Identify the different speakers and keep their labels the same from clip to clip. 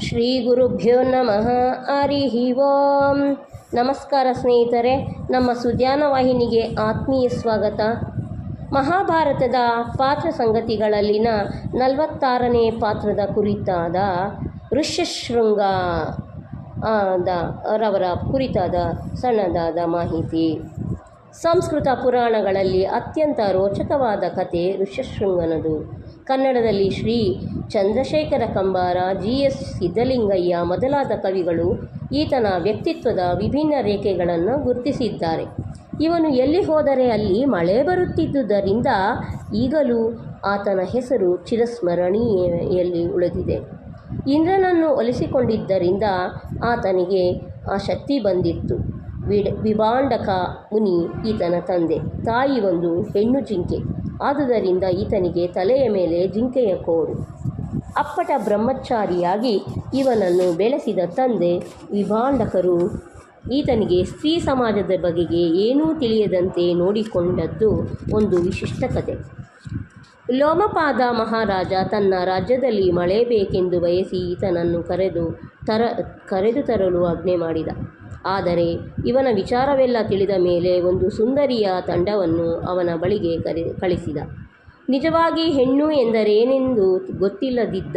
Speaker 1: ಶ್ರೀ ಗುರುಭ್ಯೋ ನಮಃ. ಹರಿ ಓಂ. ನಮಸ್ಕಾರ ಸ್ನೇಹಿತರೆ, ನಮ್ಮ ಸುದ್ಯಾನ ವಾಹಿನಿಗೆ ಆತ್ಮೀಯ ಸ್ವಾಗತ. ಮಹಾಭಾರತದ ಪಾತ್ರ ಸಂಗತಿಗಳಲ್ಲಿನ ನಲವತ್ತಾರನೇ ಪಾತ್ರದ ಕುರಿತಾದ ಋಷ್ಯಶೃಂಗ ಆದ ರವರ ಕುರಿತಾದ ಸಣ್ಣದಾದ ಮಾಹಿತಿ. ಸಂಸ್ಕೃತ ಪುರಾಣಗಳಲ್ಲಿ ಅತ್ಯಂತ ರೋಚಕವಾದ ಕತೆ ಋಷ್ಯಶೃಂಗನದು. ಕನ್ನಡದಲ್ಲಿ ಶ್ರೀ ಚಂದ್ರಶೇಖರ ಕಂಬಾರ, ಜಿ. ಎಸ್. ಸಿದ್ದಲಿಂಗಯ್ಯ ಮೊದಲಾದ ಕವಿಗಳು ಈತನ ವ್ಯಕ್ತಿತ್ವದ ವಿಭಿನ್ನ ರೇಖೆಗಳನ್ನು ಗುರುತಿಸಿದ್ದಾರೆ. ಇವನು ಎಲ್ಲಿ ಹೋದರೆ ಅಲ್ಲಿ ಮಳೆ ಬರುತ್ತಿದ್ದುದರಿಂದ ಈಗಲೂ ಆತನ ಹೆಸರು ಚಿರಸ್ಮರಣೀಯಲ್ಲಿ ಉಳಿದಿದೆ. ಇಂದ್ರನನ್ನು ಒಲಿಸಿಕೊಂಡಿದ್ದರಿಂದ ಆತನಿಗೆ ಆ ಶಕ್ತಿ ಬಂದಿತ್ತು. ವಿಡ್, ವಿಭಾಂಡಕ ಮುನಿ ಈತನ ತಂದೆ, ತಾಯಿ ಒಂದು ಹೆಣ್ಣು ಜಿಂಕೆ. ಆದುದರಿಂದ ಈತನಿಗೆ ತಲೆಯ ಮೇಲೆ ಜಿಂಕೆಯ ಕೋಡು. ಅಪ್ಪಟ ಬ್ರಹ್ಮಚಾರಿಯಾಗಿ ಇವನನ್ನು ಬೆಳೆಸಿದ ತಂದೆ ವಿಭಾಂಡಕರು. ಈತನಿಗೆ ಸ್ತ್ರೀ ಸಮಾಜದ ಬಗೆಗೆ ಏನೂ ತಿಳಿಯದಂತೆ ನೋಡಿಕೊಂಡದ್ದು ಒಂದು ವಿಶಿಷ್ಟ ಕತೆ ಲೋಮಪಾದ ಮಹಾರಾಜ ತನ್ನ ರಾಜ್ಯದಲ್ಲಿ ಮಳೆ ಬೇಕೆಂದು ಬಯಸಿ ಈತನನ್ನು ಕರೆದು ತರ, ಕರೆದು ತರಲು ಆಜ್ಞೆ ಮಾಡಿದ. ಆದರೆ ಇವನ ವಿಚಾರವೆಲ್ಲ ತಿಳಿದ ಮೇಲೆ ಒಂದು ಸುಂದರಿಯ ತಂಡವನ್ನು ಅವನ ಬಳಿಗೆ ಕರೆ, ಕಳಿಸಿದ. ನಿಜವಾಗಿ ಹೆಣ್ಣು ಎಂದರೇನೆಂದು ಗೊತ್ತಿಲ್ಲದಿದ್ದ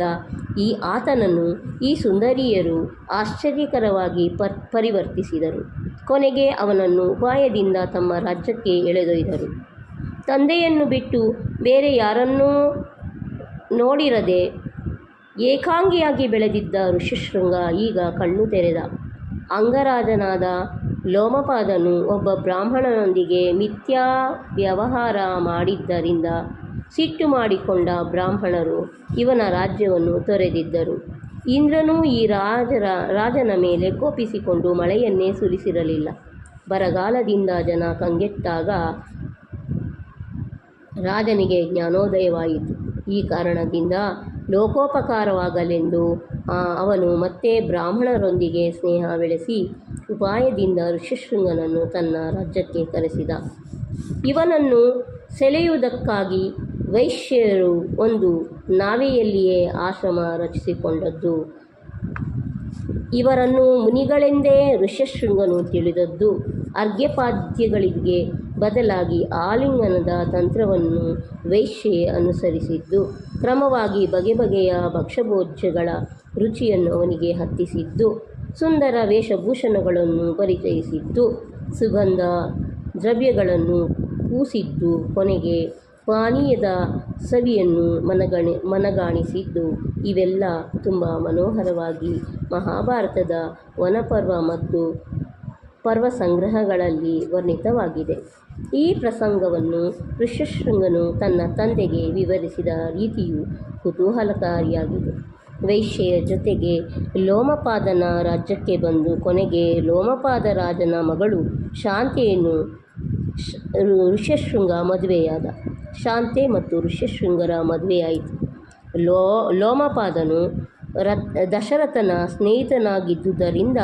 Speaker 1: ಈ ಆತನನ್ನು ಈ ಸುಂದರಿಯರು ಆಶ್ಚರ್ಯಕರವಾಗಿ ಪರ್, ಪರಿವರ್ತಿಸಿದರು. ಕೊನೆಗೆ ಅವನನ್ನು ಉಪಾಯದಿಂದ ತಮ್ಮ ರಾಜ್ಯಕ್ಕೆ ಎಳೆದೊಯ್ದರು. ತಂದೆಯನ್ನು ಬಿಟ್ಟು ಬೇರೆ ಯಾರನ್ನೂ ನೋಡಿರದೆ ಏಕಾಂಗಿಯಾಗಿ ಬೆಳೆದಿದ್ದ ಋಷಿಶೃಂಗ ಈಗ ಕಣ್ಣು ತೆರೆದ. ಅಂಗರಾಜನಾದ ಲೋಮಪಾದನು ಒಬ್ಬ ಬ್ರಾಹ್ಮಣನೊಂದಿಗೆ ಮಿಥ್ಯಾ ವ್ಯವಹಾರ ಮಾಡಿದ್ದರಿಂದ ಸಿಟ್ಟು ಮಾಡಿಕೊಂಡ ಬ್ರಾಹ್ಮಣರು ಇವನ ರಾಜ್ಯವನ್ನು ತೊರೆದಿದ್ದರು. ಇಂದ್ರನೂ ಈ ರಾಜರ, ರಾಜನ ಮೇಲೆ ಕೋಪಿಸಿಕೊಂಡು ಮಳೆಯನ್ನೇ ಸುರಿಸಿರಲಿಲ್ಲ. ಬರಗಾಲದಿಂದ ಜನ ಕಂಗೆಟ್ಟಾಗ ರಾಜನಿಗೆ ಜ್ಞಾನೋದಯವಾಯಿತು. ಈ ಕಾರಣದಿಂದ ಲೋಕೋಪಕಾರವಾಗಲೆಂದು ಅವನು ಮತ್ತೆ ಬ್ರಾಹ್ಮಣರೊಂದಿಗೆ ಸ್ನೇಹ ಬೆಳೆಸಿ ಉಪಾಯದಿಂದ ಋಷಿಶೃಂಗನನ್ನು ತನ್ನ ರಾಜ್ಯಕ್ಕೆ ಕರೆಸಿದ. ಇವನನ್ನು ಸೆಳೆಯುವುದಕ್ಕಾಗಿ ವೈಶ್ಯರು ಒಂದು ನಾವೆಯಲ್ಲಿಯೇ ಆಶ್ರಮ ರಚಿಸಿಕೊಂಡದ್ದು. ಇವರನ್ನು ಮುನಿಗಳೆಂದೇ ಋಷ್ಯಶೃಂಗನು ತಿಳಿದದ್ದು. ಅರ್ಘ್ಯಪಾದ್ಯಗಳಿಗೆ ಬದಲಾಗಿ ಆಲಿಂಗನದ ತಂತ್ರವನ್ನು ವೈಶ್ಯೆ ಅನುಸರಿಸಿದ್ದು, ಕ್ರಮವಾಗಿ ಬಗೆ ಬಗೆಯ ಭಕ್ಷ್ಯಭೋಜ್ಯಗಳ ರುಚಿಯನ್ನು ಅವನಿಗೆ ಹತ್ತಿಸಿದ್ದು, ಸುಂದರ ವೇಷಭೂಷಣಗಳನ್ನು ಪರಿಚಯಿಸಿದ್ದು, ಸುಗಂಧ ದ್ರವ್ಯಗಳನ್ನು ಕೂಸಿದ್ದು ಕೊನೆಗೆ ಪಾನೀಯದ ಸವಿಯನ್ನು ಮನಗಣಿ, ಮನಗಾಣಿಸಿದ್ದು, ಇವೆಲ್ಲ ತುಂಬ ಮನೋಹರವಾಗಿ ಮಹಾಭಾರತದ ವನಪರ್ವ ಮತ್ತು ಪರ್ವ ಸಂಗ್ರಹಗಳಲ್ಲಿ ವರ್ಣಿತವಾಗಿದೆ. ಈ ಪ್ರಸಂಗವನ್ನು ಋಷ್ಯಶೃಂಗನು ತನ್ನ ತಂದೆಗೆ ವಿವರಿಸಿದ ರೀತಿಯು ಕುತೂಹಲಕಾರಿಯಾಗಿದೆ. ವೈಶ್ಯೆಯ ಜೊತೆಗೆ ಲೋಮಪಾದನ ರಾಜ್ಯಕ್ಕೆ ಬಂದು ಕೊನೆಗೆ ಲೋಮಪಾದ ರಾಜನ ಮಗಳು ಶಾಂತಿಯನ್ನು ಋಷ್ಯಶೃಂಗ ಮದುವೆಯಾದ. ಶಾಂತೆ ಮತ್ತು ಋಷ್ಯಶೃಂಗರ ಮದುವೆಯಾಯಿತು. ಲೋ, ಲೋಮಪಾದನು ರ ದಶರಥನ ಸ್ನೇಹಿತನಾಗಿದ್ದುದರಿಂದ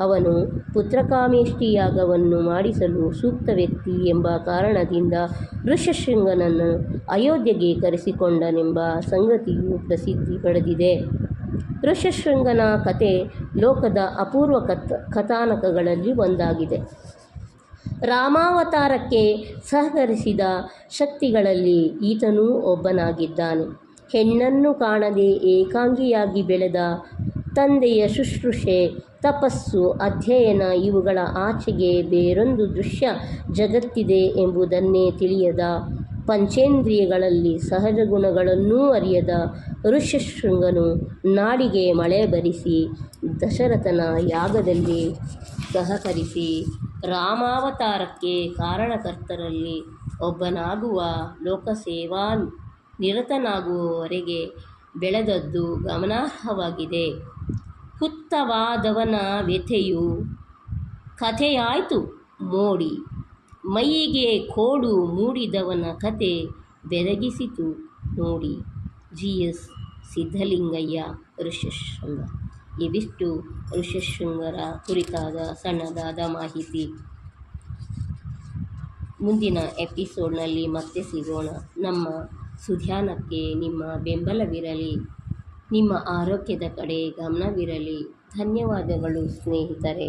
Speaker 1: ಅವನು ಪುತ್ರಕಾಮೇಷ್ಠಿ ಯಾಗವನ್ನು ಮಾಡಿಸಲು ಸೂಕ್ತ ವ್ಯಕ್ತಿ ಎಂಬ ಕಾರಣದಿಂದ ಋಷ್ಯಶೃಂಗನನ್ನು ಅಯೋಧ್ಯೆಗೆ ಕರೆಸಿಕೊಂಡನೆಂಬ ಸಂಗತಿಯು ಪ್ರಸಿದ್ಧಿ ಪಡೆದಿದೆ. ಋಷ್ಯಶೃಂಗನ ಕತೆ ಲೋಕದ ಅಪೂರ್ವ ಕಥ, ಕಥಾನಕಗಳಲ್ಲಿ ಒಂದಾಗಿದೆ. ರಾಮಾವತಾರಕ್ಕೆ ಸಹಕರಿಸಿದ ಶಕ್ತಿಗಳಲ್ಲಿ ಈತನೂ ಒಬ್ಬನಾಗಿದ್ದಾನೆ. ಹೆಣ್ಣನ್ನು ಕಾಣದೆ ಏಕಾಂಗಿಯಾಗಿ ಬೆಳೆದ ತಂದೆಯ ಶುಶ್ರೂಷೆ, ತಪಸ್ಸು, ಅಧ್ಯಯನ ಇವುಗಳ ಆಚೆಗೆ ಬೇರೊಂದು ದೃಶ್ಯ ಜಗತ್ತಿದೆ ಎಂಬುದನ್ನೇ ತಿಳಿಯದ ಪಂಚೇಂದ್ರಿಯಗಳಲ್ಲಿ ಸಹಜ ಗುಣಗಳನ್ನೂ ಅರಿಯದ ಋಷ್ಯಶೃಂಗನು ನಾಡಿಗೆ ಮಳೆ ಬರಿಸಿ ದಶರಥನ ಯಾಗದಲ್ಲಿ ಸಹಕರಿಸಿ ರಾಮಾವತಾರಕ್ಕೆ ಕಾರಣಕರ್ತರಲ್ಲಿ ಒಬ್ಬನಾಗುವ ಲೋಕಸೇವಾ ನಿರತನಾಗುವವರೆಗೆ ಬೆಳೆದದ್ದು ಗಮನಾರ್ಹವಾಗಿದೆ. ಹುತ್ತವಾದವನ ವ್ಯಥೆಯು ಕಥೆಯಾಯಿತು ಮೋಡಿ ಮೈಗೆ ಕೋಡು ಮೂಡಿದವನ ಕತೆ ಬೆರಗಿಸಿತು ನೋಡಿ. ಜಿ. ಎಸ್. ಸಿದ್ಧಲಿಂಗಯ್ಯ ಋಷಶೃಂಗ ಇವಿಷ್ಟು ಋಷಶೃಂಗರ ಕುರಿತಾದ ಸಣ್ಣದಾದ ಮಾಹಿತಿ. ಮುಂದಿನ ಎಪಿಸೋಡ್ನಲ್ಲಿ ಮತ್ತೆ ಸಿಗೋಣ. ನಮ್ಮ ಸುಧ್ಯಾನಕ್ಕೆ ನಿಮ್ಮ ಬೆಂಬಲವಿರಲಿ ನಿಮ್ಮ ಆರೋಗ್ಯದ ಕಡೆ ಗಮನವಿರಲಿ. ಧನ್ಯವಾದಗಳು ಸ್ನೇಹಿತರೆ.